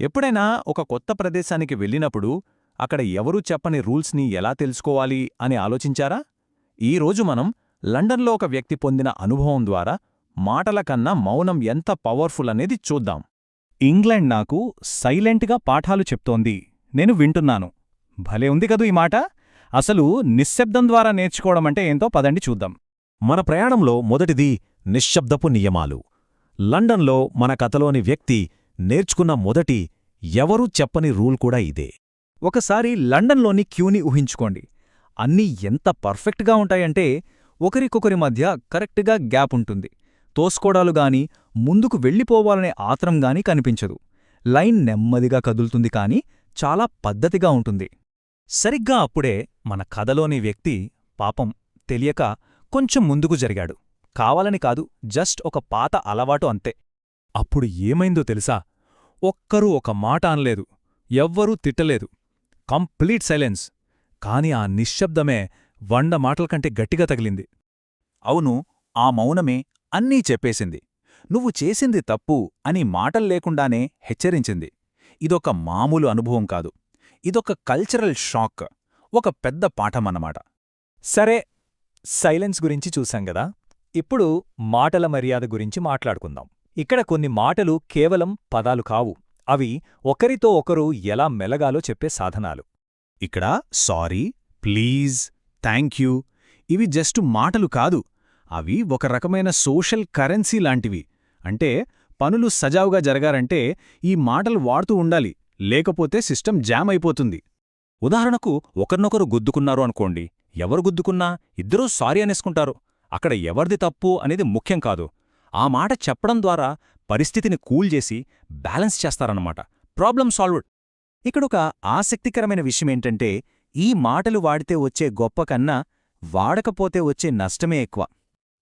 ఎప్పుడైనా ఒక కొత్త ప్రదేశానికి వెళ్ళినప్పుడు అక్కడ ఎవరూ చెప్పని రూల్స్ని ఎలా తెలుసుకోవాలి అని ఆలోచించారా? ఈరోజు మనం లండన్లో ఒక వ్యక్తి పొందిన అనుభవం ద్వారా మాటల కన్నా మౌనం ఎంత పవర్ఫుల్ అనేది చూద్దాం. ఇంగ్లాండ్ నాకు సైలెంట్గా పాఠాలు చెప్తోంది. నేను వింటున్నాను. భలే ఉంది కదూ ఈ మాట? అసలు నిశ్శబ్దం ద్వారా నేర్చుకోవడమంటే ఏంతో పదండి చూద్దాం. మన ప్రయాణంలో మొదటిది నిశ్శబ్దపు నియమాలు. లండన్లో మన కథలోని వ్యక్తి నేర్చుకున్న మొదటి ఎవరూ చెప్పని రూల్ కూడా ఇదే. ఒకసారి లండన్లోని క్యూని ఊహించుకోండి. అన్నీ ఎంత పర్ఫెక్ట్గా ఉంటాయంటే ఒకరికొకరి మధ్య కరెక్ట్గా గ్యాప్ ఉంటుంది. తోసుకోడాలు గాని ముందుకు వెళ్ళిపోవాలనే ఆత్రం గాని కనిపించదు. లైన్ నెమ్మదిగా కదులుతుంది కాని చాలా పద్ధతిగా ఉంటుంది. సరిగ్గా అప్పుడే మన కథలోని వ్యక్తి పాపం తెలియక కొంచెం ముందుకు జరిగాడు. కావాలని కాదు జస్ట్ ఒక పాత అలవాటు అంతే. అప్పుడు ఏమైందో తెలుసా? ఒక్కరూ ఒక మాట అనలేదు ఎవ్వరూ తిట్టలేదు. Complete silence. కాని ఆ నిశ్శబ్దమే వండ మాటల కంటే గట్టిగా తగిలింది. అవును ఆ మౌనమే అన్నీ చెప్పేసింది. నువ్వు చేసింది తప్పు అని మాటల్లేకుండానే హెచ్చరించింది. ఇదొక మామూలు అనుభవం కాదు. ఇదొక కల్చరల్ షాక్. ఒక పెద్ద పాఠమన్నమాట. సరే సైలెన్స్ గురించి చూశాం గదా. ఇప్పుడు మాటల మర్యాద గురించి మాట్లాడుకుందాం. ఇక్కడ కొన్ని మాటలు కేవలం పదాలు కావు. అవి ఒకరితో ఒకరు ఎలా మెలగాలో చెప్పే సాధనాలు. ఇక్కడ సారీ ప్లీజ్ థ్యాంక్ యూ ఇవి జస్ట్ మాటలు కాదు. అవి ఒక రకమైన సోషల్ కరెన్సీ లాంటివి. అంటే పనులు సజావుగా జరగారంటే ఈ మాటలు వాడుతూ ఉండాలి. లేకపోతే సిస్టమ్ జామ్ అయిపోతుంది. ఉదాహరణకు ఒకరినొకరు గుద్దుకున్నారు అనుకోండి. ఎవరు గుద్దుకున్నా ఇద్దరూ సారీ అనేసుకుంటారు. అక్కడ ఎవరిది తప్పు అనేది ముఖ్యం కాదు. ఆ మాట చెప్పడం ద్వారా పరిస్థితిని కూల్ చేసి బ్యాలెన్స్ చేస్తారన్నమాట. Problem solved. ఇక్కడొక ఆసక్తికరమైన విషయమేంటంటే ఈ మాటలు వాడితే వచ్చే గొప్ప కన్నా వాడకపోతే వచ్చే నష్టమే ఎక్కువ.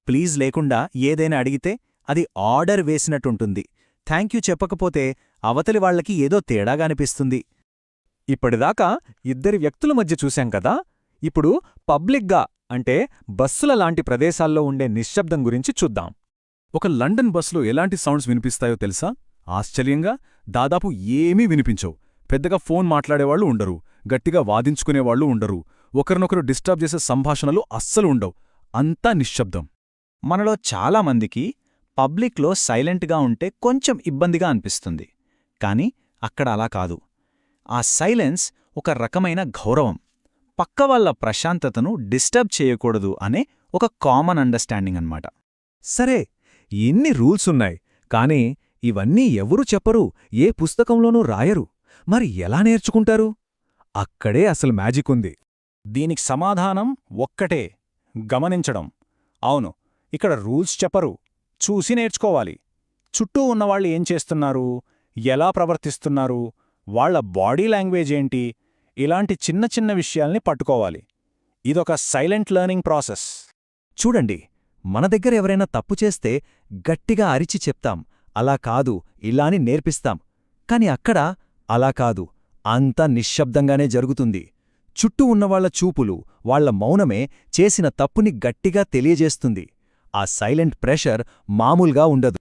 ప్లీజ్ లేకుండా ఏదైనా అడిగితే అది ఆర్డర్ వేసినట్టుంటుంది. థ్యాంక్యూ చెప్పకపోతే అవతలి వాళ్ళకి ఏదో తేడాగా అనిపిస్తుంది. ఇప్పటిదాకా ఇద్దరి వ్యక్తుల మధ్య చూశాం కదా? ఇప్పుడు పబ్లిక్గా అంటే బస్సుల లాంటి ప్రదేశాల్లో ఉండే నిశ్శబ్దం గురించి చూద్దాం. ఒక లండన్ బస్లో ఎలాంటి సౌండ్స్ వినిపిస్తాయో తెలుసా? ఆశ్చర్యంగా దాదాపు ఏమీ వినిపించవు. పెద్దగా ఫోన్ మాట్లాడేవాళ్ళు ఉండరు. గట్టిగా వాదించుకునేవాళ్ళు ఉండరు. ఒకరినొకరు డిస్టర్బ్ చేసే సంభాషణలు అస్సలు ఉండవు. అంతా నిశ్శబ్దం. మనలో చాలామందికి పబ్లిక్లో సైలెంట్గా ఉంటే కొంచెం ఇబ్బందిగా అనిపిస్తుంది. కాని అక్కడ అలా కాదు. ఆ సైలెన్స్ ఒక రకమైన గౌరవం. పక్కవాళ్ళ ప్రశాంతతను డిస్టర్బ్ చేయకూడదు అనే ఒక కామన్ అండర్స్టాండింగ్ అన్నమాట. సరే ఎన్ని రూల్సున్నాయి కానీ ఇవన్నీ ఎవరూ చెప్పరు ఏ పుస్తకంలోనూ రాయరు. మరి ఎలా నేర్చుకుంటారు? అక్కడే అసలు మ్యాజిక్ ఉంది. దీనికి సమాధానం ఒక్కటే గమనించడం. అవును ఇక్కడ రూల్స్ చెప్పరు చూసి నేర్చుకోవాలి. చుట్టూ ఉన్నవాళ్ళు ఏం చేస్తున్నారు? ఎలా ప్రవర్తిస్తున్నారు? వాళ్ళ బాడీ లాంగ్వేజ్ ఏంటి? ఇలాంటి చిన్న చిన్న విషయాల్ని పట్టుకోవాలి. ఇదొక సైలెంట్ లెర్నింగ్ ప్రాసెస్. చూడండి మన దగ్గర ఎవరైనా తప్పు చేస్తే గట్టిగా అరిచి చెప్తాం. అలా కాదు ఇలాని నేర్పిస్తాం. కాని అక్కడ అలా కాదు. అంతా నిశ్శబ్దంగానే జరుగుతుంది. చుట్టూ ఉన్నవాళ్ళ చూపులు వాళ్ళ మౌనమే చేసిన తప్పుని గట్టిగా తెలియజేస్తుంది. ఆ సైలెంట్ ప్రెషర్ మామూలుగా ఉండదు.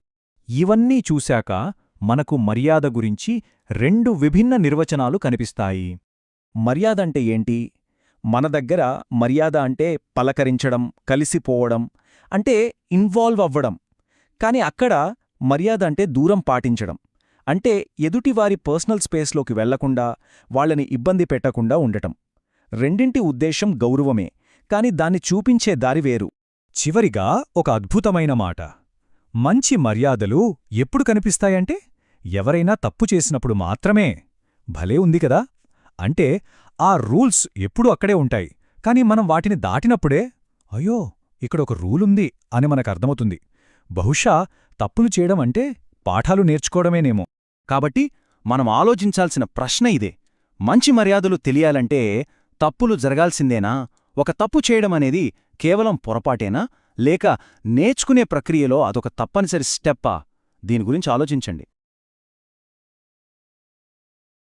ఇవన్నీ చూశాక మనకు మర్యాద గురించి రెండు విభిన్న నిర్వచనాలు కనిపిస్తాయి. మర్యాదంటే ఏంటి? మన దగ్గర మర్యాద అంటే పలకరించడం కలిసిపోవడం అంటే ఇన్వాల్వ్ అవ్వడం. కాని అక్కడ మర్యాద అంటే దూరం పాటించడం. అంటే ఎదుటివారి పర్సనల్ స్పేస్లోకి వెళ్ళకుండా వాళ్ళని ఇబ్బంది పెట్టకుండా ఉండటం. రెండింటి ఉద్దేశం గౌరవమే కాని దాన్ని చూపించే దారి వేరు. చివరిగా ఒక అద్భుతమైన మాట. మంచి మర్యాదలు ఎప్పుడు కనిపిస్తాయంటే ఎవరైనా తప్పు చేసినప్పుడు మాత్రమే. భలే ఉంది కదా! అంటే ఆ రూల్స్ ఎప్పుడూ అక్కడే ఉంటాయి. కాని మనం వాటిని దాటినప్పుడే అయ్యో ఇక్కడ ఒక రూలుంది అని మనకర్థమవుతుంది బహుశా తప్పులు చేయడం అంటే పాఠాలు నేర్చుకోవడమేనేమో. కాబట్టి మనం ఆలోచించాల్సిన ప్రశ్న ఇదే. మంచి మర్యాదలు తెలియాలంటే తప్పులు జరగాల్సిందేనా? ఒక తప్పు చేయడం అనేది కేవలం పొరపాటేనా? లేక నేర్చుకునే ప్రక్రియలో అదొక తప్పనిసరి స్టెప్పా? దీని గురించి ఆలోచించండి.